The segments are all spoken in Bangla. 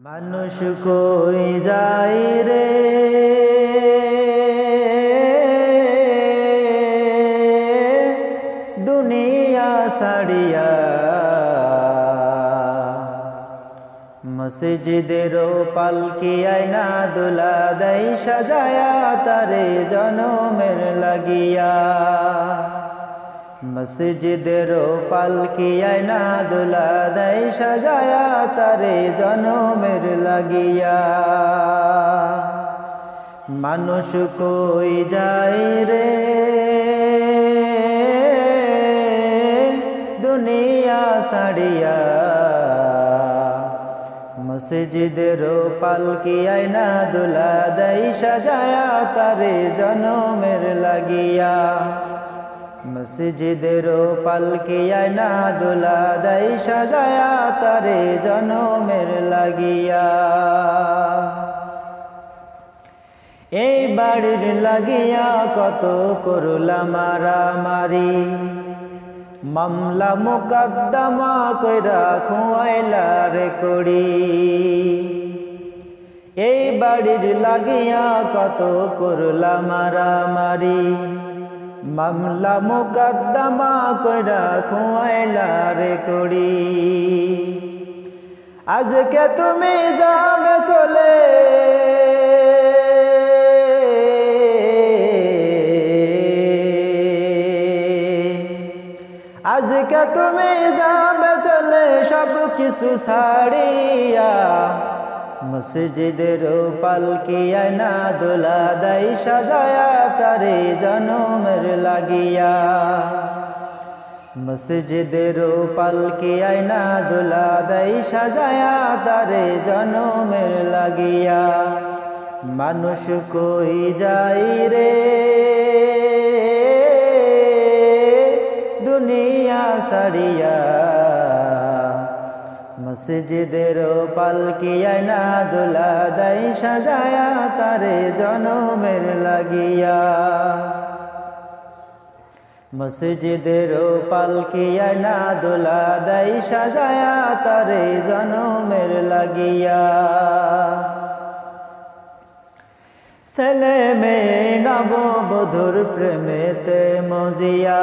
মানুষ কই যাই রে? দুনিয়া সাড়িয়া মসজিদের পালকি আয়না দুলা দেই সাজায়া, তারে জনমের লাগিয়া। মসজিদের পালকি আয়না দুলা দেই সাজায়া, তারে জনমের লাগিয়া। মানুষ কই যাই রে? দুনিয়া সাড়িয়া মসজিদের পালকি আয়না দুলা দেই সাজায়া, তারে জনমের লাগিয়া। মসজিদের পালকি আয়না দুলা দেই সাজায়া, তারে জনমের লাগিয়া। এই বাড়ির লাগিয়া কত করলা মারামারি। মামলা মোকদ্দমা কইরা খুয়াইলা রে করি এই বাড়ির লাগিয়া কত করলা মারামারি। মামলা মোকদ্দমা কইরা খুয়াইলা রে করি আজকে তুমি যাবে চলে। আজকে তুমি যাবে চলে সব কিছু ছাড়িয়া মসজিদের পালকি আয়না দোলা দাই সাজায়া তারে জনমের লাগিয়া। মসজিদের পালকি আয়না দোলা দাই সাজায়া তারে জনমের লাগিয়া। মানুষ কই যাই রে? দুনিয়া সারিয়া মসজিদের পালকি আয়না দোলা দাই সাজায়া তারে জনমের লাগিয়া। মসজিদের পালকি আয়না দোলা দাই সাজায়া তারে জনমের লাগিয়া। ছেলে মেয়ে নববধুর প্রেমেতে মজিয়া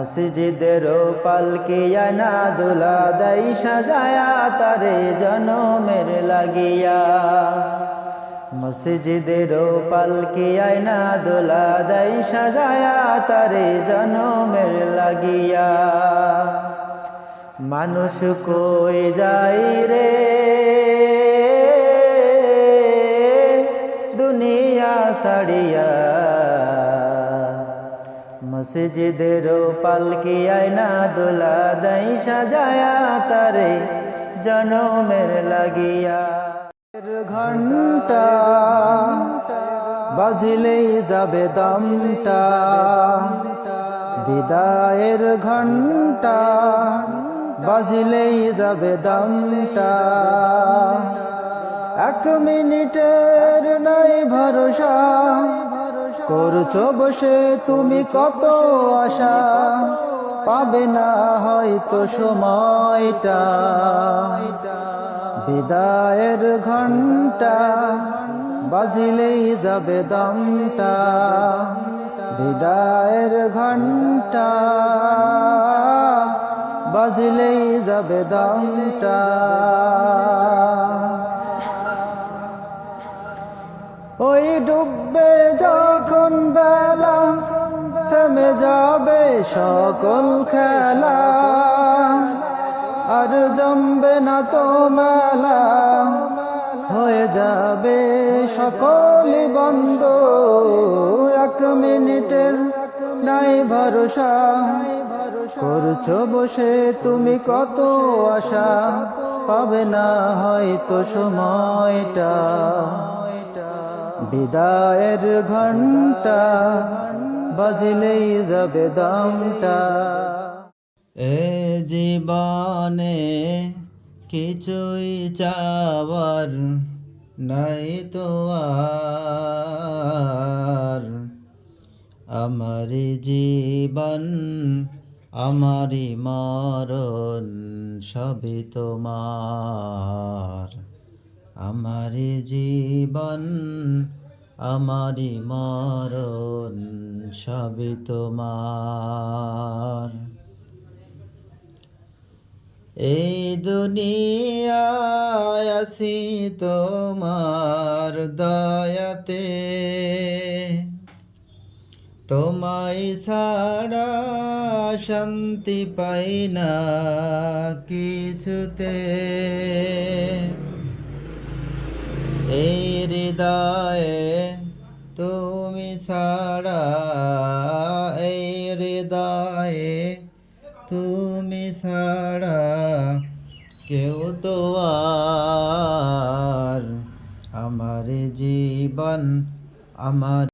মসজিদের পালকি আনা দুলা দাই সাজায়া, তারে জনমের লাগিয়া। মসজিদের পালকি আয়না দোলা দাই সাজায়া, তারে জনমের লাগিয়া। মানুষ কই যাই রে? দুনিয়া সাড়িয়া মসজিদের পালকি আয়না দোলা দাই সাজায়া তারে জনমের লাগিয়া। ঘণ্টা বাজিলেই যাবে দমটা। বিদায়ের ঘণ্টা বাজিলেই যাবে দমটা। এক মিনিটের নাই ভরসা করছ বসে তুমি কত আশা? পাবে না হয়তো সময়টা। বিদায়ের ঘণ্টা বাজিলেই যাবে দমটা। বিদায়ের ঘণ্টা বাজিলেই যাবে দমটা। ওই ডুববে যখন বেলা থেমে যাবে সকল খেলা। আর জমবে না তো মেলা, হয়ে যাবে সকলই বন্ধ। এক মিনিটের নাই ভরসা, করছ বসে তুমি কত আশা? পাবে না হয়তো সময়টা। বিদায়ের ঘণ্টা বাজিলেই যাবে দমটা। এ জীবনে কিছুই চাওয়ার নাই তো আর। আমার জীবন আমারি মরণ, সবই তোমার। আমার জীবন, আমারি মরণ, সবই তোমার। এই দুনিয়ায় আসি তোমার দয়াতে। তোমায় ছাড়া শান্তি পাই না কিছুতে। এই হৃদয়ে তুমি ছাড়া এই হৃদয়ে তুমি ছাড়া কেউ তো আর। আমার জীবন আমার